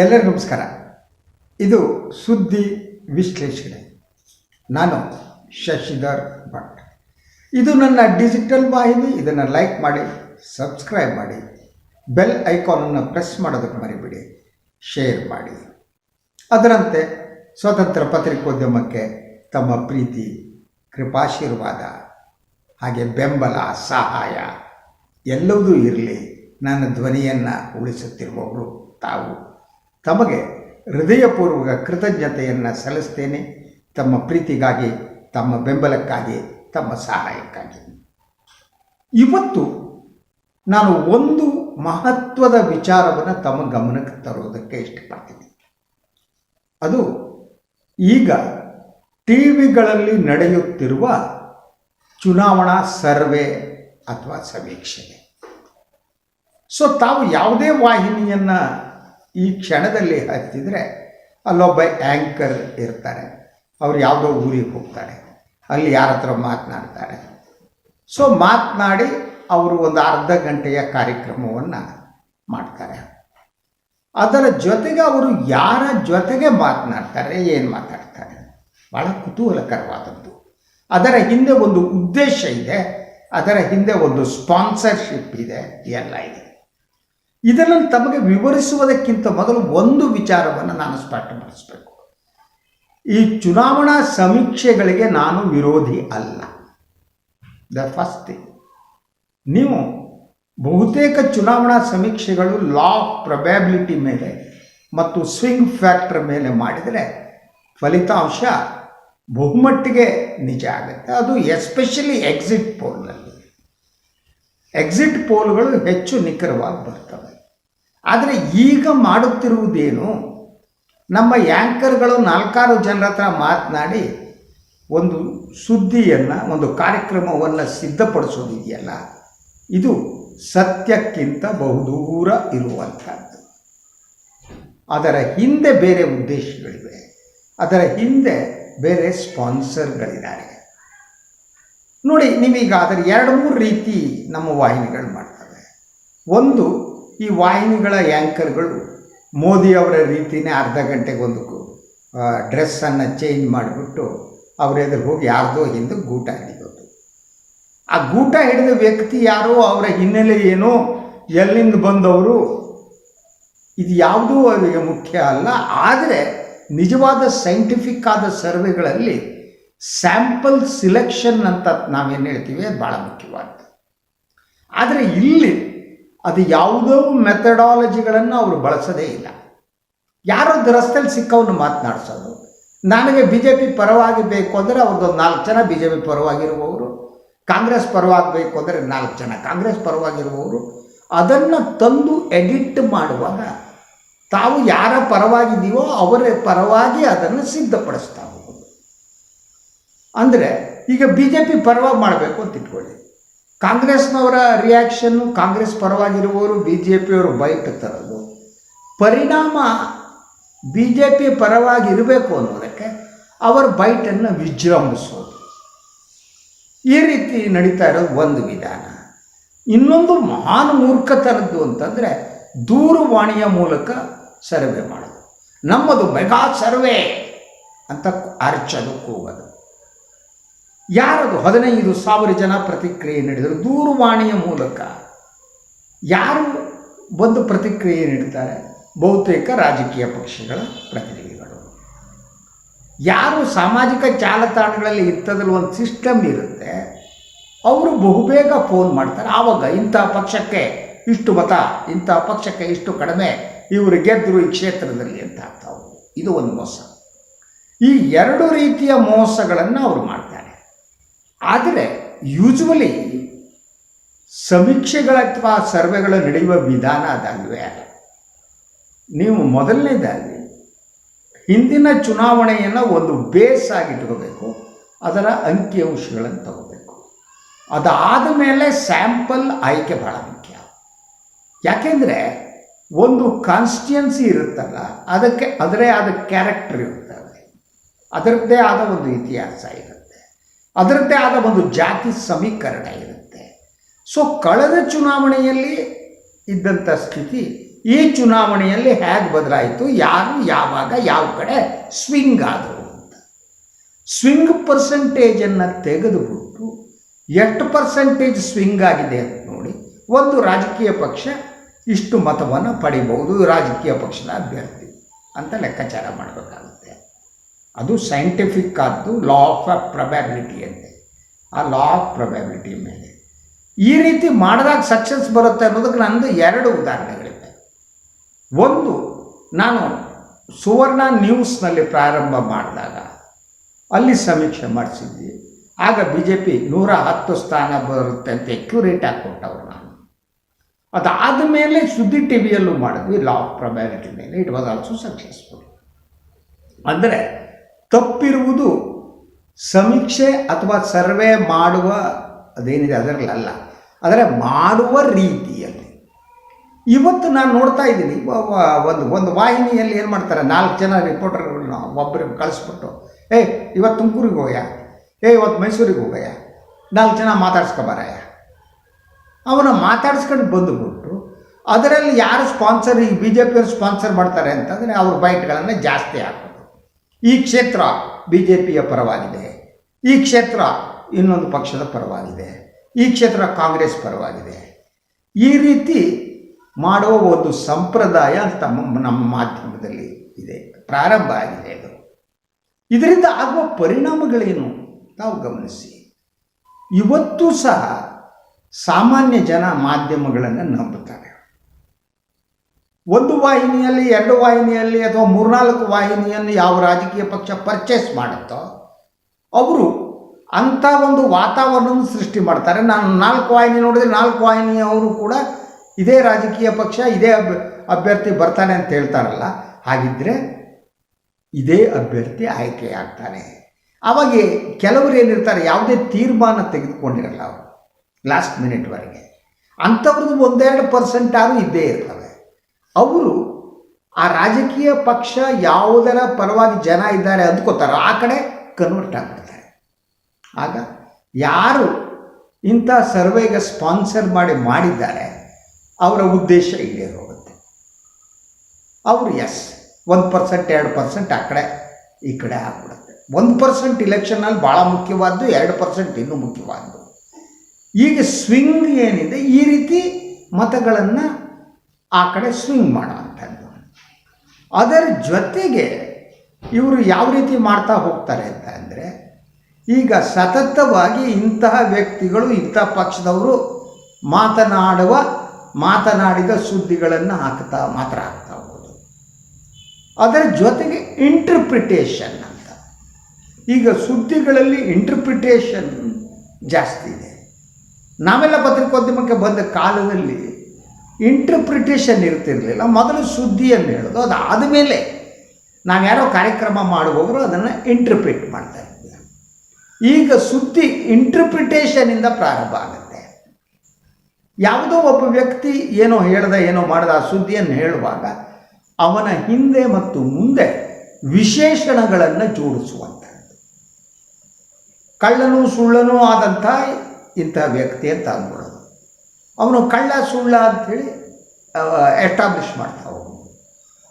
ಎಲ್ಲರಿಗೂ ನಮಸ್ಕಾರ. ಇದು ಸುದ್ದಿ ವಿಶ್ಲೇಷಣೆ. ನಾನು ಶಶಿಧರ್ ಭಟ್. ಇದು ನನ್ನ ಡಿಜಿಟಲ್ ವಾಹಿನಿ, ಇದನ್ನು ಲೈಕ್ ಮಾಡಿ, ಸಬ್ಸ್ಕ್ರೈಬ್ ಮಾಡಿ. ಬೆಲ್ ಐಕಾನನ್ನು ಪ್ರೆಸ್ ಮಾಡೋದಕ್ಕೆ ಮರಿಬಿಡಿ, ಶೇರ್ ಮಾಡಿ. ಅದರಂತೆ ಸ್ವತಂತ್ರ ಪತ್ರಿಕೋದ್ಯಮಕ್ಕೆ ತಮ್ಮ ಪ್ರೀತಿ, ಕೃಪಾಶೀರ್ವಾದ, ಹಾಗೆ ಬೆಂಬಲ, ಸಹಾಯ ಎಲ್ಲವೂ ಇರಲಿ. ನನ್ನ ಧ್ವನಿಯನ್ನು ಉಳಿಸುತ್ತಿರುವವರು ತಾವು. ತಮಗೆ ಹೃದಯಪೂರ್ವಕ ಕೃತಜ್ಞತೆಯನ್ನು ಸಲ್ಲಿಸ್ತೇನೆ. ತಮ್ಮ ಪ್ರೀತಿಗಾಗಿ, ತಮ್ಮ ಬೆಂಬಲಕ್ಕಾಗಿ, ತಮ್ಮ ಸಹಾಯಕ್ಕಾಗಿ. ಇವತ್ತು ನಾನು ಒಂದು ಮಹತ್ವದ ವಿಚಾರವನ್ನು ತಮ್ಮ ಗಮನಕ್ಕೆ ತರೋದಕ್ಕೆ ಇಷ್ಟಪಡ್ತೀನಿ. ಅದು ಈಗ ಟಿ ವಿಗಳಲ್ಲಿ ನಡೆಯುತ್ತಿರುವ ಚುನಾವಣಾ ಸರ್ವೆ ಅಥವಾ ಸಮೀಕ್ಷೆ. ಸೊ ತಾವು ಯಾವುದೇ ವಾಹಿನಿಯನ್ನು ಈ ಕ್ಷಣದಲ್ಲಿ ಹತ್ತಿದರೆ ಅಲ್ಲೊಬ್ಬ ಆ್ಯಂಕರ್ ಇರ್ತಾರೆ. ಅವ್ರು ಯಾವುದೋ ಊರಿಗೆ ಹೋಗ್ತಾರೆ. ಅಲ್ಲಿ ಯಾರ ಹತ್ರ ಮಾತನಾಡ್ತಾರೆ. ಸೊ ಮಾತನಾಡಿ ಅವರು ಒಂದು ಅರ್ಧ ಗಂಟೆಯ ಕಾರ್ಯಕ್ರಮವನ್ನು ಮಾಡ್ತಾರೆ. ಅದರ ಜೊತೆಗೆ ಅವರು ಯಾರ ಜೊತೆಗೆ ಮಾತನಾಡ್ತಾರೆ, ಏನು ಮಾತಾಡ್ತಾರೆ? ಭಾಳ ಕುತೂಹಲಕರವಾದದ್ದು. ಅದರ ಹಿಂದೆ ಒಂದು ಉದ್ದೇಶ ಇದೆ, ಅದರ ಹಿಂದೆ ಒಂದು ಸ್ಪಾನ್ಸರ್ಶಿಪ್ ಇದೆ ಎಲ್ಲ ಇದೆ. ಇದನ್ನು ತಮಗೆ ವಿವರಿಸುವುದಕ್ಕಿಂತ ಮೊದಲು ಒಂದು ವಿಚಾರವನ್ನು ನಾನು ಸ್ಪಷ್ಟಪಡಿಸಬೇಕು ಈ ಚುನಾವಣಾ ಸಮೀಕ್ಷೆಗಳಿಗೆ ನಾನು ವಿರೋಧಿ ಅಲ್ಲ. ದ ಫಸ್ಟ್ ಥಿಂಗ್ ನೀವು ಬಹುತೇಕ ಚುನಾವಣಾ ಸಮೀಕ್ಷೆಗಳು ಲಾ ಪ್ರೊಬ್ಯಾಬಿಲಿಟಿ ಮೇಲೆ ಮತ್ತು ಸ್ವಿಂಗ್ ಫ್ಯಾಕ್ಟರ್ ಮೇಲೆ ಮಾಡಿದರೆ ಫಲಿತಾಂಶ ಬಹುಮಟ್ಟಿಗೆ ನಿಜ ಆಗುತ್ತೆ. ಅದು ಎಸ್ಪೆಷಲಿ ಎಕ್ಸಿಟ್ ಪೋಲ್ನಲ್ಲಿ ಎಕ್ಸಿಟ್ ಪೋಲ್ಗಳು ಹೆಚ್ಚು ನಿಖರವಾಗಿ ಬರ್ತವೆ. ಆದರೆ ಈಗ ಮಾಡುತ್ತಿರುವುದೇನು? ನಮ್ಮ ಯಾಂಕರ್ಗಳು ನಾಲ್ಕಾರು ಜನರ ಹತ್ರ ಮಾತನಾಡಿ ಒಂದು ಸುದ್ದಿಯನ್ನು, ಒಂದು ಕಾರ್ಯಕ್ರಮವನ್ನು ಸಿದ್ಧಪಡಿಸೋದಿದೆಯಲ್ಲ? ಇದು ಸತ್ಯಕ್ಕಿಂತ ಬಹುದೂರ ಇರುವಂಥದ್ದು ಅದರ ಹಿಂದೆ ಬೇರೆ ಉದ್ದೇಶಗಳಿವೆ. ಅದರ ಹಿಂದೆ ಬೇರೆ ಸ್ಪಾನ್ಸರ್ಗಳಿದ್ದಾರೆ. ನೋಡಿ ನೀವೀಗ ಅದರ ಎರಡು ಮೂರು ರೀತಿ ನಮ್ಮ ವಾಹಿನಿಗಳು ಮಾಡ್ತವೆ. ಒಂದು, ಈ ವಾಹಿನಿಗಳ ಆ್ಯಂಕರ್ಗಳು ಮೋದಿಯವರ ರೀತಿಯೇ ಅರ್ಧ ಗಂಟೆಗೊಂದು ಡ್ರೆಸ್ಸನ್ನು ಚೇಂಜ್ ಮಾಡಿಬಿಟ್ಟು ಅವ್ರ ಎದುರು ಹೋಗಿ ಯಾರ್ದೋ ಹಿಂದೆ ಗೂಟ ಹಿಡಿಯೋದು. ಆ ಗೂಟ ಹಿಡಿದ ವ್ಯಕ್ತಿ ಯಾರೋ, ಅವರ ಹಿನ್ನೆಲೆ ಏನೋ, ಎಲ್ಲಿಂದ ಬಂದವರು, ಇದು ಯಾವುದೂ ಅವರಿಗೆ ಮುಖ್ಯ ಅಲ್ಲ. ಆದರೆ ನಿಜವಾದ ಸೈಂಟಿಫಿಕ್ ಆದ ಸರ್ವೆಗಳಲ್ಲಿ ಸ್ಯಾಂಪಲ್ ಸಿಲೆಕ್ಷನ್ ಅಂತ ನಾವೇನು ಹೇಳ್ತೀವಿ, ಅದು ಭಾಳ ಮುಖ್ಯವಾದ್ದು ಆದರೆ ಇಲ್ಲಿ ಅದು ಯಾವುದೋ ಮೆಥಡಾಲಜಿಗಳನ್ನು ಅವರು ಬಳಸೋದೇ ಇಲ್ಲ. ಯಾರೋ ರಸ್ತೆಯಲ್ಲಿ ಸಿಕ್ಕವನು ಮಾತನಾಡಿಸೋದು. ನನಗೆ ಬಿ ಜೆ ಪಿ ಪರವಾಗಿ ಬೇಕು ಅಂದರೆ ನಾಲ್ಕು ಜನ ಬಿ ಜೆ ಪಿ ಪರವಾಗಿರುವವರು, ಕಾಂಗ್ರೆಸ್ ಪರವಾಗಿ ಬೇಕು ಅಂದರೆ ನಾಲ್ಕು ಜನ ಕಾಂಗ್ರೆಸ್ ಪರವಾಗಿರುವವರು, ಅದನ್ನು ತಂದು ಎಡಿಟ್ ಮಾಡುವಾಗ ತಾವು ಯಾರ ಪರವಾಗಿದೆಯೋ ಅವರ ಪರವಾಗಿ ಅದನ್ನು ಸಿದ್ಧಪಡಿಸ್ತಾ ಹೋಗೋದು ಅಂದರೆ ಈಗ ಬಿ ಜೆ ಪಿ ಪರವಾಗಿ ಮಾಡಬೇಕು ಅಂತ ಇಟ್ಕೊಳ್ಳಿ. ಕಾಂಗ್ರೆಸ್ನವರ ರಿಯಾಕ್ಷನ್ನು ಕಾಂಗ್ರೆಸ್ ಪರವಾಗಿರುವವರು ಬಿ ಜೆ ಪಿಯವರು ಬೈಟ್ ತರೋದು ಪರಿಣಾಮ ಬಿ ಜೆ ಪಿ ಪರವಾಗಿ ಇರಬೇಕು ಅನ್ನೋದಕ್ಕೆ ಅವರ ಬೈಟನ್ನು ವಿಜೃಂಭಿಸೋದು. ಈ ರೀತಿ ನಡೀತಾ ಇರೋದು ಒಂದು ವಿಧಾನ. ಇನ್ನೊಂದು ಮಹಾನ್ ಮೂರ್ಖತನದ್ದು ಅಂತಂದರೆ ದೂರವಾಣಿಯ ಮೂಲಕ ಸರ್ವೆ ಮಾಡೋದು. ನಮ್ಮದು ಮೆಗಾ ಸರ್ವೆ ಅಂತ ಅರ್ಚೋದು ಕೂಗೋದು. ಯಾರದು ಹದಿನೈದು ಸಾವಿರ ಜನ ಪ್ರತಿಕ್ರಿಯೆ ನೀಡಿದರು? ದೂರವಾಣಿಯ ಮೂಲಕ. ಯಾರು ಬಂದು ಪ್ರತಿಕ್ರಿಯೆ ನೀಡ್ತಾರೆ ಬಹುತೇಕ ರಾಜಕೀಯ ಪಕ್ಷಗಳ ಪ್ರತಿನಿಧಿಗಳು. ಯಾರು ಸಾಮಾಜಿಕ ಜಾಲತಾಣಗಳಲ್ಲಿ ಇಂಥದ್ರಲ್ಲಿ ಒಂದು ಸಿಸ್ಟಮ್ ಇರುತ್ತೆ, ಅವರು ಬಹುಬೇಗ ಫೋನ್ ಮಾಡ್ತಾರೆ, ಆವಾಗ ಇಂಥ ಪಕ್ಷಕ್ಕೆ ಇಷ್ಟು ಮತ, ಇಂಥ ಪಕ್ಷಕ್ಕೆ ಇಷ್ಟು ಕಡಿಮೆ, ಇವರು ಗೆದ್ದರು ಈ ಕ್ಷೇತ್ರದಲ್ಲಿ ಅಂತ ಆಗ್ತಾವೆ ಇದು ಒಂದು ಮೋಸ. ಈ ಎರಡು ರೀತಿಯ ಮೋಸಗಳನ್ನು ಅವರು ಮಾಡ್ತಾರೆ. ಆದರೆ ಯೂಶ್ವಲಿ ಸಮೀಕ್ಷೆಗಳ ಅಥವಾ ಸರ್ವೆಗಳು ನಡೆಯುವ ವಿಧಾನ ಅದಾಗಿವೆ ನೀವು ಮೊದಲನೇದಾಗಿ ಹಿಂದಿನ ಚುನಾವಣೆಯನ್ನು ಒಂದು ಬೇಸ್ ಆಗಿಟ್ಕೋಬೇಕು ಅದರ ಅಂಕಿಅಂಶಗಳನ್ನು ತಗೋಬೇಕು. ಅದಾದ ಮೇಲೆ ಸ್ಯಾಂಪಲ್ ಆಯ್ಕೆ ಭಾಳ ಮುಖ್ಯ. ಯಾಕೆಂದರೆ ಒಂದು ಕಾನ್ಸ್ಟಿಟ್ಯುನ್ಸಿ ಇರುತ್ತಲ್ಲ, ಅದಕ್ಕೆ ಅದರೇ ಆದ ಕ್ಯಾರೆಕ್ಟರ್ ಇರುತ್ತೆ ಅದರದ್ದೇ ಆದ ಒಂದು ಇತಿಹಾಸ ಇರುತ್ತೆ. ಅದರದ್ದೇ ಆದ ಒಂದು ಜಾತಿ ಸಮೀಕರಣ ಇರುತ್ತೆ. ಸೊ ಕಳೆದ ಚುನಾವಣೆಯಲ್ಲಿ ಇದ್ದಂಥ ಸ್ಥಿತಿ ಈ ಚುನಾವಣೆಯಲ್ಲಿ ಹೇಗೆ ಬದಲಾಯಿತು, ಯಾರು ಯಾವಾಗ, ಯಾವ ಕಡೆ ಸ್ವಿಂಗ್ ಆದರು ಅಂತ. ಸ್ವಿಂಗ್ ಪರ್ಸೆಂಟೇಜನ್ನು ತೆಗೆದುಬಿಟ್ಟು ಎಷ್ಟು ಪರ್ಸೆಂಟೇಜ್ ಸ್ವಿಂಗ್ ಆಗಿದೆ ಅಂತ ನೋಡಿ ಒಂದು ರಾಜಕೀಯ ಪಕ್ಷ ಇಷ್ಟು ಮತವನ್ನು ಪಡಿಬಹುದು, ರಾಜಕೀಯ ಪಕ್ಷದ ಅಭ್ಯರ್ಥಿ ಅಂತ ಲೆಕ್ಕಾಚಾರ ಮಾಡಬೇಕಾಗುತ್ತೆ. ಅದು ಸೈಂಟಿಫಿಕ್ ಆದ್ದು ಲಾ ಆಫ್ ಪ್ರೊಬ್ಯಾಬಿಲಿಟಿ ಅಂತೆ. ಆ ಲಾ ಆಫ್ ಪ್ರೊಬ್ಯಾಬಿಲಿಟಿ ಮೇಲೆ. ಈ ರೀತಿ ಮಾಡಿದಾಗ ಸಕ್ಸಸ್ ಬರುತ್ತೆ ಅನ್ನೋದಕ್ಕೆ ನಂದು ಎರಡು ಉದಾಹರಣೆಗಳಿವೆ. ಒಂದು, ನಾನು ಸುವರ್ಣ ನ್ಯೂಸ್ನಲ್ಲಿ ಪ್ರಾರಂಭ ಮಾಡಿದಾಗ ಅಲ್ಲಿ ಸಮೀಕ್ಷೆ ಮಾಡಿಸಿದ್ವಿ. ಆಗ ಬಿ ಜೆ ಪಿ ನೂರ ಹತ್ತು ಸ್ಥಾನ ಬರುತ್ತೆ ಅಂತ ಎಕ್ಯುರೇಟ್ ಆಗಿ ಕೊಟ್ಟವ್ರು ನಾನು. ಅದಾದ ಮೇಲೆ ಸುದ್ದಿ ಟಿ ವಿಯಲ್ಲೂ ಮಾಡಿದ್ವಿ ಲಾ ಆಫ್ ಪ್ರೊಬ್ಯಾಬಿಲಿಟಿ ಮೇಲೆ. ಇಟ್ ವಾಸ್ ಆಲ್ಸೋ ಸಕ್ಸಸ್ಫುಲ್ ಅಂದರೆ ತಪ್ಪಿರುವುದು ಸಮೀಕ್ಷೆ ಅಥವಾ ಸರ್ವೆ ಮಾಡುವ, ಅದೇನಿದೆ ಅದರಲ್ಲಲ್ಲ ಆದರೆ ಮಾಡುವ ರೀತಿಯಲ್ಲಿ. ಇವತ್ತು ನಾನು ನೋಡ್ತಾ ಇದ್ದೀನಿ ಒಂದು ಒಂದು ವಾಹಿನಿಯಲ್ಲಿ ಏನು ಮಾಡ್ತಾರೆ, ನಾಲ್ಕು ಜನ ರಿಪೋರ್ಟರ್ಗಳನ್ನ ಒಬ್ಬರಿಗೆ ಕಳಿಸ್ಬಿಟ್ಟು, ಏ, ಇವತ್ತು ತುಮಕೂರಿಗೆ ಹೋಗ್ಯ? ಏ, ಇವತ್ತು ಮೈಸೂರಿಗೆ ಹೋಗಯ್ಯ ನಾಲ್ಕು ಜನ ಮಾತಾಡ್ಸ್ಕೊಬಾರಯ್ಯ ಅವನ ಮಾತಾಡ್ಸ್ಕೊಂಡು ಬಂದುಬಿಟ್ಟು, ಅದರಲ್ಲಿ ಯಾರು ಸ್ಪಾನ್ಸರ್, ಈ ಬಿ ಜೆ ಪಿಯವ್ರು ಸ್ಪಾನ್ಸರ್ ಮಾಡ್ತಾರೆ ಅಂತಂದರೆ ಅವ್ರ ಬೈಟ್ಗಳನ್ನು ಜಾಸ್ತಿ ಹಾಕೋದು ಈ ಕ್ಷೇತ್ರ ಬಿ ಜೆ ಪಿಯ ಪರವಾಗಿದೆ. ಈ ಕ್ಷೇತ್ರ ಇನ್ನೊಂದು ಪಕ್ಷದ ಪರವಾಗಿದೆ. ಈ ಕ್ಷೇತ್ರ ಕಾಂಗ್ರೆಸ್ ಪರವಾಗಿದೆ. ಈ ರೀತಿ ಮಾಡುವ ಒಂದು ಸಂಪ್ರದಾಯ ತಮ್ಮ ನಮ್ಮ ಮಾಧ್ಯಮದಲ್ಲಿ ಇದೆ. ಪ್ರಾರಂಭ ಆಗಿದೆ ಅದು. ಇದರಿಂದ ಆಗುವ ಪರಿಣಾಮಗಳೇನು? ತಾವು ಗಮನಿಸಿ. ಇವತ್ತು ಸಹ ಸಾಮಾನ್ಯ ಜನ ಮಾಧ್ಯಮಗಳನ್ನು ನಂಬುತ್ತಾರೆ. ಒಂದು ವಾಹಿನಿಯಲ್ಲಿ, ಎರಡು ವಾಹಿನಿಯಲ್ಲಿ ಅಥವಾ ಮೂರ್ನಾಲ್ಕು ವಾಹಿನಿಯನ್ನು ಯಾವ ರಾಜಕೀಯ ಪಕ್ಷ ಪರ್ಚೇಸ್ ಮಾಡುತ್ತೋ, ಅವರು ಅಂಥ ಒಂದು ವಾತಾವರಣವನ್ನು ಸೃಷ್ಟಿ ಮಾಡ್ತಾರೆ. ನಾನು ನಾಲ್ಕು ವಾಹಿನಿ ನೋಡಿದ್ರೆ ನಾಲ್ಕು ವಾಹಿನಿಯವರು ಕೂಡ ಇದೇ ರಾಜಕೀಯ ಪಕ್ಷ, ಇದೇ ಅಭ್ಯ ಅಭ್ಯರ್ಥಿ ಬರ್ತಾನೆ ಅಂತ ಹೇಳ್ತಾರಲ್ಲ. ಹಾಗಿದ್ದರೆ ಇದೇ ಅಭ್ಯರ್ಥಿ ಆಯ್ಕೆಯಾಗ್ತಾನೆ. ಆವಾಗ ಕೆಲವರು ಏನಿರ್ತಾರೆ, ಯಾವುದೇ ತೀರ್ಮಾನ ತೆಗೆದುಕೊಂಡಿರಲ್ಲ ಅವರು ಲಾಸ್ಟ್ ಮಿನಿಟ್ವರೆಗೆ ಅಂಥವ್ರದ್ದು ಒಂದೆರಡು ಪರ್ಸೆಂಟ್ ಆದರೂ ಇದ್ದೇ ಇರ್ತವೆ. ಅವರು ಆ ರಾಜಕೀಯ ಪಕ್ಷ ಯಾವುದರ ಪರವಾಗಿ ಜನ ಇದ್ದಾರೆ ಅಂದ್ಕೋತಾರೋ ಆ ಕಡೆ ಕನ್ವರ್ಟ್ ಆಗಿಬಿಡ್ತಾರೆ. ಆಗ ಯಾರು ಇಂಥ ಸರ್ವೆಗೆ ಸ್ಪಾನ್ಸರ್ ಮಾಡಿ ಮಾಡಿದ್ದಾರೆ, ಅವರ ಉದ್ದೇಶ ಇಲ್ಲೇ ಹೋಗುತ್ತೆ ಅವರು ಎಸ್ ಒಂದು ಪರ್ಸೆಂಟ್ ಎರಡು ಪರ್ಸೆಂಟ್ ಆ ಕಡೆ, ಈ ಕಡೆ ಆಗ್ಬಿಡುತ್ತೆ. ಒಂದು ಪರ್ಸೆಂಟ್ ಇಲೆಕ್ಷನಲ್ಲಿ ಭಾಳ ಮುಖ್ಯವಾದ್ದು, ಎರಡು ಪರ್ಸೆಂಟ್ ಇನ್ನೂ ಮುಖ್ಯವಾದ್ದು. ಈಗ ಸ್ವಿಂಗ್ ಏನಿದೆ, ಈ ರೀತಿ ಮತಗಳನ್ನು ಆ ಕಡೆ ಸ್ವಿಂಗ್ ಮಾಡುವಂಥದ್ದು ಅದರ ಜೊತೆಗೆ ಇವರು ಯಾವ ರೀತಿ ಮಾಡ್ತಾ ಹೋಗ್ತಾರೆ ಅಂತ ಅಂದರೆ, ಈಗ ಸತತವಾಗಿ ಇಂತಹ ವ್ಯಕ್ತಿಗಳು, ಇಂಥ ಪಕ್ಷದವರು ಮಾತನಾಡುವ, ಮಾತನಾಡಿದ ಸುದ್ದಿಗಳನ್ನು ಹಾಕ್ತಾ ಮಾತ್ರ ಹಾಕ್ತಾ ಹೋಗೋದು. ಅದರ ಜೊತೆಗೆ ಇಂಟರ್ಪ್ರಿಟೇಷನ್ ಅಂತ. ಈಗ ಸುದ್ದಿಗಳಲ್ಲಿ ಇಂಟರ್ಪ್ರಿಟೇಷನ್ ಜಾಸ್ತಿ ಇದೆ. ನಾವೆಲ್ಲ ಪತ್ರಿಕೋದ್ಯಮಕ್ಕೆ ಬಂದ ಕಾಲದಲ್ಲಿ ಇಂಟರ್ಪ್ರಿಟೇಷನ್ ಇರ್ತಿರಲಿಲ್ಲ. ಮೊದಲು ಸುದ್ದಿಯನ್ನು ಹೇಳೋದು. ಅದು ಆದಮೇಲೆ ನಾವು ಯಾರೋ ಕಾರ್ಯಕ್ರಮ ಮಾಡುವವರು ಅದನ್ನು ಇಂಟ್ರಪ್ರಿಟ್ ಮಾಡ್ತಾ ಇದ್ವಿ ಈಗ ಸುದ್ದಿ ಇಂಟ್ರಪ್ರಿಟೇಷನಿಂದ ಪ್ರಾರಂಭ ಆಗುತ್ತೆ. ಯಾವುದೋ ಒಬ್ಬ ವ್ಯಕ್ತಿ ಏನೋ ಹೇಳ್ದ, ಏನೋ ಮಾಡ್ದ, ಆ ಸುದ್ದಿಯನ್ನು ಹೇಳುವಾಗ ಅವನ ಹಿಂದೆ ಮತ್ತು ಮುಂದೆ ವಿಶೇಷಣಗಳನ್ನು ಜೋಡಿಸುವಂಥದ್ದು ಕಳ್ಳನು ಸುಳ್ಳನೂ ಆದಂಥ ಇಂಥ ವ್ಯಕ್ತಿ ಅಂತ ಅಂದ್ಬಿಡೋದು. ಅವನು ಕಳ್ಳ ಸುಳ್ಳ ಅಂಥೇಳಿ ಎಸ್ಟಾಬ್ಲಿಷ್ ಮಾಡ್ತಾ ಹೋಗೋದು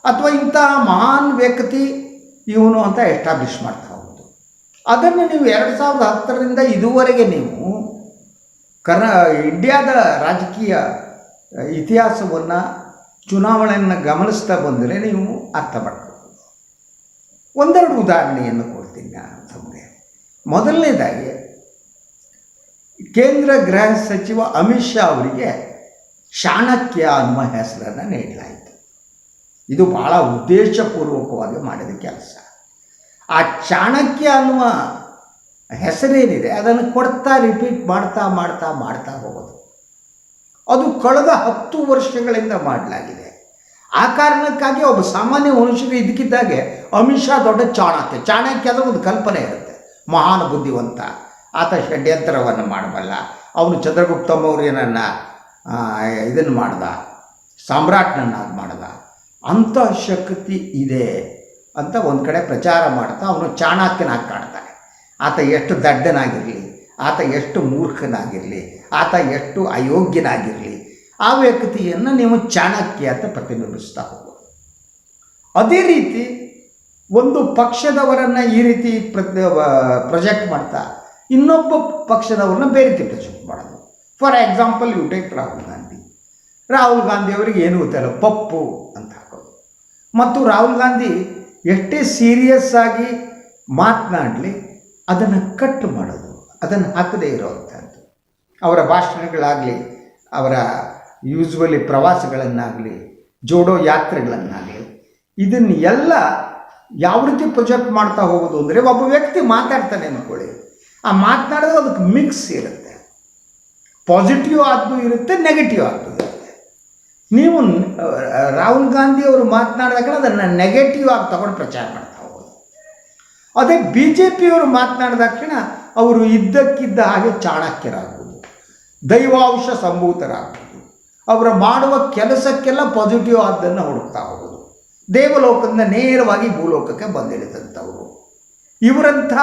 ಅಥವಾ ಇಂತಹ ಮಹಾನ್ ವ್ಯಕ್ತಿ ಇವನು ಅಂತ ಎಸ್ಟಾಬ್ಲಿಷ್ ಮಾಡ್ತಾ ಹೋಗೋದು ಅದನ್ನು ನೀವು ಎರಡು ಸಾವಿರದ ಹತ್ತರಿಂದ ಇದುವರೆಗೆ ನೀವು ಕರ್ನಾ, ಇಂಡಿಯಾದ ರಾಜಕೀಯ ಇತಿಹಾಸವನ್ನು, ಚುನಾವಣೆಯನ್ನು ಗಮನಿಸ್ತಾ ಬಂದರೆ ನೀವು ಅರ್ಥ ಮಾಡ್ಕೋಬೋದು ಒಂದೆರಡು ಉದಾಹರಣೆಯನ್ನು ಕೊಡ್ತೀನಿ ನಾನು ತಮಗೆ. ಮೊದಲನೇದಾಗಿ ಕೇಂದ್ರ ಗೃಹ ಸಚಿವ ಅಮಿತ್ ಶಾ ಅವರಿಗೆ ಚಾಣಕ್ಯ ಅನ್ನುವ ಹೆಸರನ್ನು ನೀಡಲಾಯಿತು. ಇದು ಬಹಳ ಉದ್ದೇಶಪೂರ್ವಕವಾಗಿ ಮಾಡಿದ ಕೆಲಸ. ಆ ಚಾಣಕ್ಯ ಅನ್ನುವ ಹೆಸರೇನಿದೆ, ಅದನ್ನು ಕೊಡ್ತಾ ರಿಪೀಟ್ ಮಾಡ್ತಾ ಮಾಡ್ತಾ ಮಾಡ್ತಾ ಹೋಗೋದು. ಅದು ಕಳೆದ ಹತ್ತು ವರ್ಷಗಳಿಂದ ಮಾಡಲಾಗಿದೆ. ಆ ಕಾರಣಕ್ಕಾಗಿ ಒಬ್ಬ ಸಾಮಾನ್ಯ ಮನುಷ್ಯರು ಇದಕ್ಕಿದ್ದಾಗೆ ಅಮಿತ್ ಶಾ ದೊಡ್ಡ ಚಾಣಕ್ಯ. ಚಾಣಕ್ಯ ಅಂದರೆ ಒಂದು ಕಲ್ಪನೆ ಇರುತ್ತೆ. ಮಹಾನ್ ಬುದ್ಧಿವಂತ. ಆತ ಷಡ್ಯಂತರವನ್ನು ಮಾಡಬಲ್ಲ. ಅವನು ಚಂದ್ರಗುಪ್ತ ಮೌರ್ಯನನ್ನು ಇದನ್ನು ಮಾಡ್ದ. ಸಾಮ್ರಾಟ್ನನ್ನಾಗಿ ಮಾಡ್ದ. ಅಂಥ ಶಕ್ತಿ ಇದೆ ಅಂತ ಒಂದು ಕಡೆ ಪ್ರಚಾರ ಮಾಡ್ತಾ ಅವನು ಚಾಣಾಕ್ಯನಾಗಿ ಕಾಣ್ತಾನೆ. ಆತ ಎಷ್ಟು ದಡ್ಡನಾಗಿರಲಿ, ಆತ ಎಷ್ಟು ಮೂರ್ಖನಾಗಿರಲಿ, ಆತ ಎಷ್ಟು ಅಯೋಗ್ಯನಾಗಿರಲಿ, ಆ ವ್ಯಕ್ತಿಯನ್ನು ನೀವು ಚಾಣಕ್ಯ ಅಂತ ಪ್ರತಿಬಿಂಬಿಸ್ತಾ ಹೋಗೋದು ಅದೇ ರೀತಿ ಒಂದು ಪಕ್ಷದವರನ್ನು ಈ ರೀತಿ ಪ್ರತಿ ಪ್ರೊಜೆಕ್ಟ್ ಮಾಡ್ತಾ ಇನ್ನೊಬ್ಬ ಪಕ್ಷದವ್ರನ್ನ ಬೇರೆ ಪ್ರೊಜೆಕ್ಟ್ ಮಾಡೋದು. For example you take Rahul Gandhi Rahul Gandhi ಅವರಿಗೆ ಏನು ಗೊತ್ತಿಲ್ಲ ಪಪ್ಪು ಅಂತ ಹಾಕೋದು. ಮತ್ತು ರಾಹುಲ್ ಗಾಂಧಿ ಎಷ್ಟೇ ಸೀರಿಯಸ್ ಆಗಿ ಮಾತನಾಡಲಿ, ಅದನ್ನು ಕಟ್ ಮಾಡೋದು, ಅದನ್ನು ಹಾಕದೇ ಇರೋವಂಥದ್ದು ಅವರ ಭಾಷಣಗಳಾಗಲಿ, ಅವರ ಯೂಸ್ವಲಿ ಪ್ರವಾಸಗಳನ್ನಾಗಲಿ, ಜೋಡೋ ಯಾತ್ರೆಗಳನ್ನಾಗಲಿ ಇದನ್ನು ಎಲ್ಲ ಯಾವ ರೀತಿ ಪ್ರೊಜೆಕ್ಟ್ ಮಾಡ್ತಾ ಹೋಗೋದು ಅಂದರೆ ಒಬ್ಬ ವ್ಯಕ್ತಿ ಮಾತಾಡ್ತಾನೆ ಅಂದ್ಕೊಳ್ಳಿ ಆ ಮಾತನಾಡಿದ್ರೆ ಅದಕ್ಕೆ ಮಿಕ್ಸ್ ಇರುತ್ತೆ. ಪಾಸಿಟಿವ್ ಆದ್ದು ಇರುತ್ತೆ ನೆಗೆಟಿವ್ ಆದ್ದು ಇರುತ್ತೆ. ನೀವು, ರಾಹುಲ್ ಗಾಂಧಿ ಅವರು ಮಾತನಾಡಿದಾಗ ಅದನ್ನು ನೆಗೆಟಿವ್ ಆಗಿ ತಗೊಂಡು ಪ್ರಚಾರ ಮಾಡ್ತಾ ಹೋಗೋದು. ಅದೇ ಬಿ ಜೆ ಪಿಯವರು ಮಾತನಾಡಿದ ತಕ್ಷಣ ಅವರು ಇದ್ದಕ್ಕಿದ್ದ ಹಾಗೆ ಚಾಣಕ್ಯರಾಗ್ಬೋದು ದೈವಾಂಶ ಸಂಭೂತರಾಗುವುದು. ಅವರ ಮಾಡುವ ಕೆಲಸಕ್ಕೆಲ್ಲ ಪಾಸಿಟಿವ್ ಆದ್ದನ್ನು ಹುಡುಕ್ತಾ ಹೋಗೋದು. ದೇವಲೋಕದಿಂದ ನೇರವಾಗಿ ಭೂಲೋಕಕ್ಕೆ ಬಂದಿಳಿದಂಥವರು. ಇವರಂಥ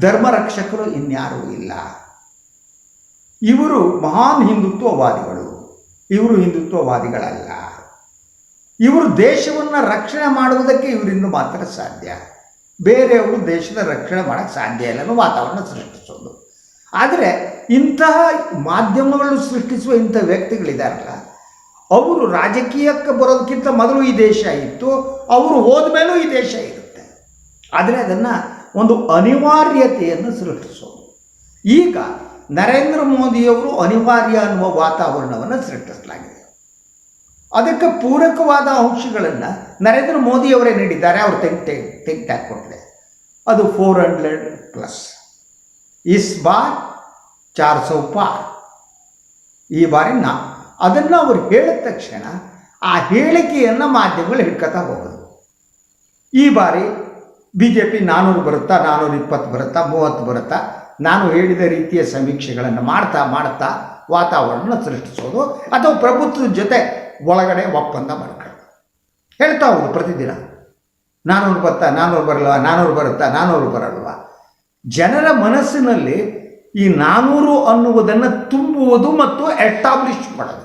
ಧರ್ಮರಕ್ಷಕರು ಇನ್ಯಾರೂ ಇಲ್ಲ. ಇವರು ಮಹಾನ್ ಹಿಂದುತ್ವವಾದಿಗಳು. ಇವರು ಹಿಂದುತ್ವವಾದಿಗಳಲ್ಲ. ಇವರು ದೇಶವನ್ನು ರಕ್ಷಣೆ ಮಾಡುವುದಕ್ಕೆ ಇವರಿಂದ ಮಾತ್ರ ಸಾಧ್ಯ. ಬೇರೆಯವರು ದೇಶದ ರಕ್ಷಣೆ ಮಾಡೋಕ್ಕೆ ಸಾಧ್ಯ ಇಲ್ಲ ವಾತಾವರಣ ಸೃಷ್ಟಿಸೋದು. ಆದರೆ ಇಂತಹ ಮಾಧ್ಯಮಗಳು ಸೃಷ್ಟಿಸುವ ಇಂಥ ವ್ಯಕ್ತಿಗಳಿದಾರಲ್ಲ, ಅವರು ರಾಜಕೀಯಕ್ಕೆ ಬರೋದಕ್ಕಿಂತ ಮೊದಲು ಈ ದೇಶ ಇತ್ತು, ಅವರು ಹೋದ ಮೇಲೂ ಈ ದೇಶ ಇರುತ್ತೆ. ಆದರೆ ಅದನ್ನು ಒಂದು ಅನಿವಾರ್ಯತೆಯನ್ನು ಸೃಷ್ಟಿಸೋದು. ಈಗ ನರೇಂದ್ರ ಮೋದಿಯವರು ಅನಿವಾರ್ಯ ಅನ್ನುವ ವಾತಾವರಣವನ್ನು ಸೃಷ್ಟಿಸಲಾಗಿದೆ. ಅದಕ್ಕೆ ಪೂರಕವಾದ ಅಂಶಗಳನ್ನು ನರೇಂದ್ರ ಮೋದಿಯವರೇ ನೀಡಿದ್ದಾರೆ. ಅವರು ತೆಗೆ ತೆಗೆ ತೆಗೆ ಟ್ಯಾಕ್ ಕೊಟ್ಟಿದೆ. ಅದು ಫೋರ್ ಹಂಡ್ರೆಡ್ ಪ್ಲಸ್ ಇಸ್ ಬಾರ್ ಚಾರ್ ಸೌ ಪಾರ್ ಈ ಬಾರಿ ನಾ ಅದನ್ನು ಅವರು ಹೇಳಿದ ತಕ್ಷಣ ಆ ಹೇಳಿಕೆಯನ್ನು ಮಾಧ್ಯಮಗಳು ಹಿಡ್ಕೊತಾ ಹೋಗೋದು. ಈ ಬಾರಿ ಬಿ ಜೆ ಪಿ ನಾನ್ನೂರು ಬರುತ್ತಾ ನಾನ್ನೂರ ಇಪ್ಪತ್ತು ಬರುತ್ತಾ, ಮೂವತ್ತು ಬರುತ್ತಾ? ನಾನು ಹೇಳಿದ ರೀತಿಯ ಸಮೀಕ್ಷೆಗಳನ್ನು ಮಾಡ್ತಾ ಮಾಡ್ತಾ ವಾತಾವರಣ ಸೃಷ್ಟಿಸೋದು ಅಥವಾ ಪ್ರಭುತ್ವದ ಜೊತೆ ಒಳಗಡೆ ಒಪ್ಪಂದ ಮಾಡ್ಕೊಳ್ಳೋದು. ಹೇಳ್ತಾ ಹೋಗೋದು ಪ್ರತಿದಿನ. ನಾನ್ನೂರು ಬರ್ತಾ ನಾನ್ನೂರು ಬರಲ್ವಾ ನಾನ್ನೂರು ಬರುತ್ತಾ ನಾನ್ನೂರು ಬರಲ್ವಾ? ಜನರ ಮನಸ್ಸಿನಲ್ಲಿ ಈ ನಾನ್ನೂರು ಅನ್ನುವುದನ್ನು ತುಂಬುವುದು ಮತ್ತು ಎಸ್ಟಾಬ್ಲಿಷ್ ಮಾಡೋದು.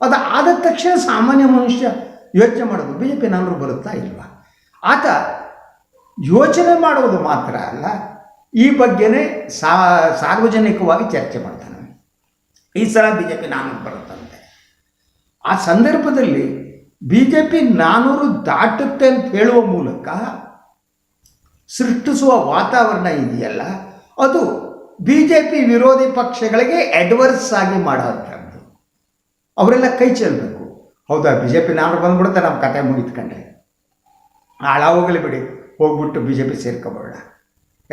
ಅದು ಆದ ತಕ್ಷಣ ಸಾಮಾನ್ಯ ಮನುಷ್ಯ ಯೋಚನೆ ಮಾಡೋದು ಬಿ ಜೆ ಪಿ ನಾನ್ನೂರು ಬರುತ್ತಾ ಇಲ್ವಾ? ಆತ ಯೋಚನೆ ಮಾಡುವುದು ಮಾತ್ರ ಅಲ್ಲ, ಈ ಬಗ್ಗೆನೇ ಸಾರ್ವಜನಿಕವಾಗಿ ಚರ್ಚೆ ಮಾಡ್ತಾನೆ. ಈ ಸಲ ಬಿ ಜೆ ಪಿ ನಾನೂರು ಬರುತ್ತಂತೆ. ಆ ಸಂದರ್ಭದಲ್ಲಿ ಬಿ ಜೆ ಪಿ ನಾನೂರು ದಾಟುತ್ತೆ ಅಂತ ಹೇಳುವ ಮೂಲಕ ಸೃಷ್ಟಿಸುವ ವಾತಾವರಣ ಇದೆಯಲ್ಲ, ಅದು ಬಿ ಜೆ ಪಿ ವಿರೋಧಿ ಪಕ್ಷಗಳಿಗೆ ಅಡ್ವರ್ಸ್ ಆಗಿ ಮಾಡೋವಂಥದ್ದು. ಅವರೆಲ್ಲ ಕೈ ಚೆಲ್ಲಬೇಕು ಹೌದಾ ಬಿ ಜೆ ಪಿ ನಾನು ಬಂದ್ಬಿಡುತ್ತೆ, ನಮ್ಮ ಕತೆ ಮುಗಿತ್ಕೊಂಡೆ. ಹಾಳಾಗೋಗಲಿ ಬಿಡಿ. ಹೋಗ್ಬಿಟ್ಟು ಬಿ ಜೆ ಪಿ ಸೇರ್ಕೊಬೇಡ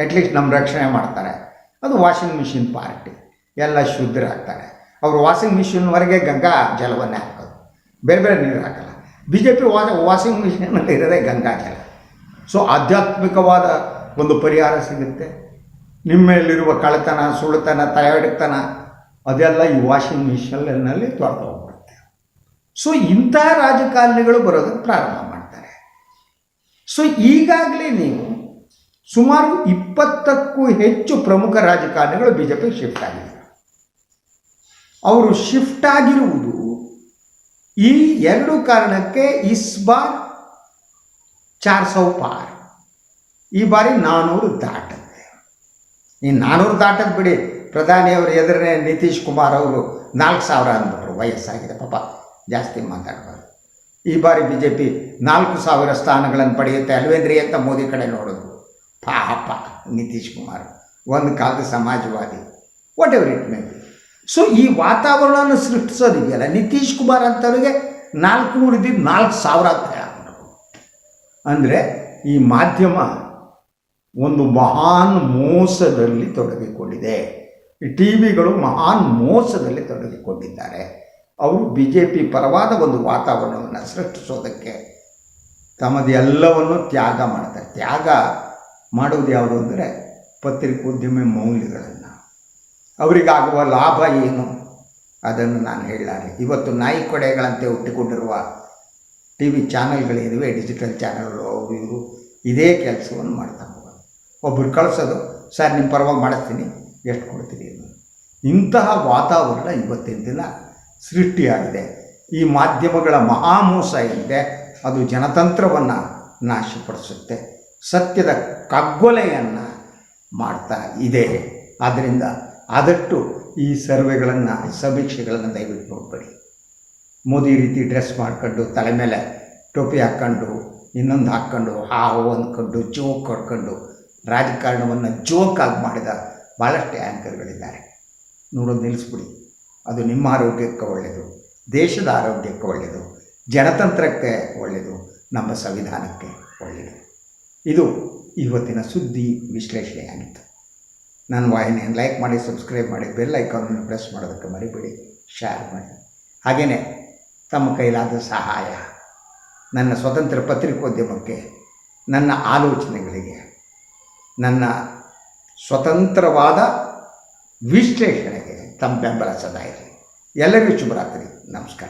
ಅಟ್ಲೀಸ್ಟ್ ನಮ್ಮ ರಕ್ಷಣೆ ಮಾಡ್ತಾರೆ. ಅದು ವಾಷಿಂಗ್ ಮಿಷಿನ್ ಪಾರ್ಟಿ ಎಲ್ಲ ಶುದ್ಧರಾಗ್ತಾರೆ ಅವರು ವಾಷಿಂಗ್ ಮಿಷಿನ್ವರೆಗೆ ಗಂಗಾ ಜಲವನ್ನೇ ಹಾಕೋದು. ಬೇರೆ ಬೇರೆ ನೀರು ಹಾಕಲ್ಲ. ಬಿ ಜೆ ಪಿ ವಾ ವಾಷಿಂಗ್ ಮಿಷಿನಲ್ಲಿ ಇರೋದೇ ಗಂಗಾ ಜಲ. ಸೊ ಆಧ್ಯಾತ್ಮಿಕವಾದ ಒಂದು ಪರಿಹಾರ ಸಿಗುತ್ತೆ. ನಿಮ್ಮಲ್ಲಿರುವ ಕಳೆತನ ಸುಳ್ತನ ತಯಾರಿತನ, ಅದೆಲ್ಲ ಈ ವಾಷಿಂಗ್ ಮಿಷಿನಲ್ಲಿ ತೊಳೆದು ಹೋಗ್ಬಿಡುತ್ತೆ. ಸೊ ಇಂಥ ರಾಜಕಾರಣಿಗಳು ಬರೋದಕ್ಕೆ ಪ್ರಾರಂಭ ಸೊ ಈಗಾಗಲೇ ನೀವು ಸುಮಾರು ಇಪ್ಪತ್ತಕ್ಕೂ ಹೆಚ್ಚು ಪ್ರಮುಖ ರಾಜಕಾರಣಿಗಳು ಬಿ ಜೆ ಪಿ ಶಿಫ್ಟ್ ಆಗಿದ್ದಾರೆ. ಅವರು ಶಿಫ್ಟ್ ಆಗಿರುವುದು ಈ ಎರಡು ಕಾರಣಕ್ಕೆ ಇಸ್ ಬಾರ್ ಚಾರ್ ಸೌ ಪಾರ್. ಈ ಬಾರಿ ನಾನ್ನೂರು ದಾಟುತ್ತೆ. ಈ ನಾನ್ನೂರು ದಾಟದ್ ಬಿಡಿ ಪ್ರಧಾನಿಯವರು ಎದುರನೇ ನಿತೀಶ್ ಕುಮಾರ್ ಅವರು ನಾಲ್ಕು ಸಾವಿರ ಅಂದ್ಬಿಟ್ರು, ವಯಸ್ಸಾಗಿದೆ ಪಾಪ, ಜಾಸ್ತಿ ಮಾತಾಡಬಾರ್ದು. ಈ ಬಾರಿ ಬಿ ಜೆ ಪಿ ನಾಲ್ಕು ಸಾವಿರ ಸ್ಥಾನಗಳನ್ನು ಪಡೆಯುತ್ತೆ ಅಲ್ವೇಂದ್ರಿ ಅಂತ ಮೋದಿ ಕಡೆ ನೋಡಿದ್ರು ಪಾಪ ನಿತೀಶ್ ಕುಮಾರ್, ಒಂದು ಕಾಲದ ಸಮಾಜವಾದಿ. Whatever it may so ಈ ವಾತಾವರಣವನ್ನು ಸೃಷ್ಟಿಸೋದಿದೆಯಲ್ಲ, ನಿತೀಶ್ ಕುಮಾರ್ ಅಂತವರಿಗೆ ನಾಲ್ಕು ಇದ್ದಿದ್ದು ನಾಲ್ಕು ಸಾವಿರ ಅಂತ ಅಂದರೆ ಈ ಮಾಧ್ಯಮ ಒಂದು ಮಹಾನ್ ಮೋಸದಲ್ಲಿ ತೊಡಗಿಕೊಂಡಿದೆ. ಈ ಟಿ ವಿಗಳು ಮಹಾನ್ ಮೋಸದಲ್ಲಿ ತೊಡಗಿಕೊಂಡಿದ್ದಾರೆ. ಅವರು ಬಿ ಜೆ ಪಿ ಪರವಾದ ಒಂದು ವಾತಾವರಣವನ್ನು ಸೃಷ್ಟಿಸೋದಕ್ಕೆ ತಮ್ಮದೆಲ್ಲವನ್ನು ತ್ಯಾಗ ಮಾಡ್ತಾರೆ. ತ್ಯಾಗ ಮಾಡುವುದು ಯಾವುದು ಅಂದರೆ ಪತ್ರಿಕೋದ್ಯಮ ಮೌಲ್ಯಗಳನ್ನು. ಅವರಿಗಾಗುವ ಲಾಭ ಏನು? ಅದನ್ನು ನಾನು ಹೇಳಲಾರೆ. ಇವತ್ತು ನಾಯಿ ಕೊಡೆಗಳಂತೆ ಹುಟ್ಟಿಕೊಂಡಿರುವ ಟಿ ವಿ ಚಾನಲ್ಗಳಿವೆ ಡಿಜಿಟಲ್ ಚಾನೆಲ್ಗಳು, ಅವರು ಇವರು ಇದೇ ಕೆಲಸವನ್ನು ಮಾಡ್ತಾ ಹೋಗೋದು ಒಬ್ಬರು ಕಳಿಸೋದು, ಸರ್ ನಿಮ್ಮ ಪರವಾಗಿ ಮಾಡಿಸ್ತೀನಿ, ಎಷ್ಟು ಕೊಡ್ತೀನಿ ಇಂತಹ ವಾತಾವರಣ ಇವತ್ತಿನ ದಿನ ಸೃಷ್ಟಿಯಾಗಿದೆ. ಈ ಮಾಧ್ಯಮಗಳ ಮಹಾಮೋಸ ಏನಿದೆ ಅದು ಜನತಂತ್ರವನ್ನು ನಾಶಪಡಿಸುತ್ತೆ. ಸತ್ಯದ ಕಗ್ಗೊಲೆಯನ್ನು ಮಾಡ್ತಾ ಇದೆ. ಆದ್ದರಿಂದ ಆದಷ್ಟು ಈ ಸರ್ವೆಗಳನ್ನು ಸಮೀಕ್ಷೆಗಳನ್ನು ದಯವಿಟ್ಟು ನೋಡ್ಬೇಡಿ. ಮೋದಿ ರೀತಿ ಡ್ರೆಸ್ ಮಾಡ್ಕೊಂಡು ತಲೆ ಮೇಲೆ ಟೋಪಿ ಹಾಕ್ಕೊಂಡು ಇನ್ನೊಂದು ಹಾಕ್ಕೊಂಡು ಹಾವು ಅಂದ್ಕೊಂಡು ಜೋಕ್ ಹೊಡ್ಕೊಂಡು ರಾಜಕಾರಣವನ್ನು ಜೋಕಾಗಿ ಮಾಡಿದ ಭಾಳಷ್ಟು ಆ್ಯಂಕರ್ಗಳಿದ್ದಾರೆ ನೋಡೋದು ನಿಲ್ಲಿಸ್ಬಿಡಿ ಅದು ನಿಮ್ಮ ಆರೋಗ್ಯಕ್ಕೆ ಒಳ್ಳೆಯದು, ದೇಶದ ಆರೋಗ್ಯಕ್ಕೆ ಒಳ್ಳೆಯದು, ಜನತಂತ್ರಕ್ಕೆ ಒಳ್ಳೆಯದು, ನಮ್ಮ ಸಂವಿಧಾನಕ್ಕೆ ಒಳ್ಳೆಯದು. ಇದು ಇವತ್ತಿನ ಸುದ್ದಿ ವಿಶ್ಲೇಷಣೆಯಾಗಿತ್ತು. ನನ್ನ ವಾಹಿನಿಯನ್ನು ಲೈಕ್ ಮಾಡಿ, ಸಬ್ಸ್ಕ್ರೈಬ್ ಮಾಡಿ, ಬೆಲ್ ಐಕಾನನ್ನು ಪ್ರೆಸ್ ಮಾಡೋದಕ್ಕೆ ಮರಿಬೇಡಿ ಶೇರ್ ಮಾಡಿ. ಹಾಗೆಯೇ ತಮ್ಮ ಕೈಲಾದ ಸಹಾಯ, ನನ್ನ ಸ್ವತಂತ್ರ ಪತ್ರಿಕೋದ್ಯಮಕ್ಕೆ, ನನ್ನ ಆಲೋಚನೆಗಳಿಗೆ, ನನ್ನ ಸ್ವತಂತ್ರವಾದ ವಿಶ್ಲೇಷಣೆಗೆ ತಮ್ಮ ಬೆಂಬಲ ಸದಾ ಇರಲಿ ಎಲ್ಲರಿಗೂ ಶುಭರಾತ್ರಿ. ನಮಸ್ಕಾರ.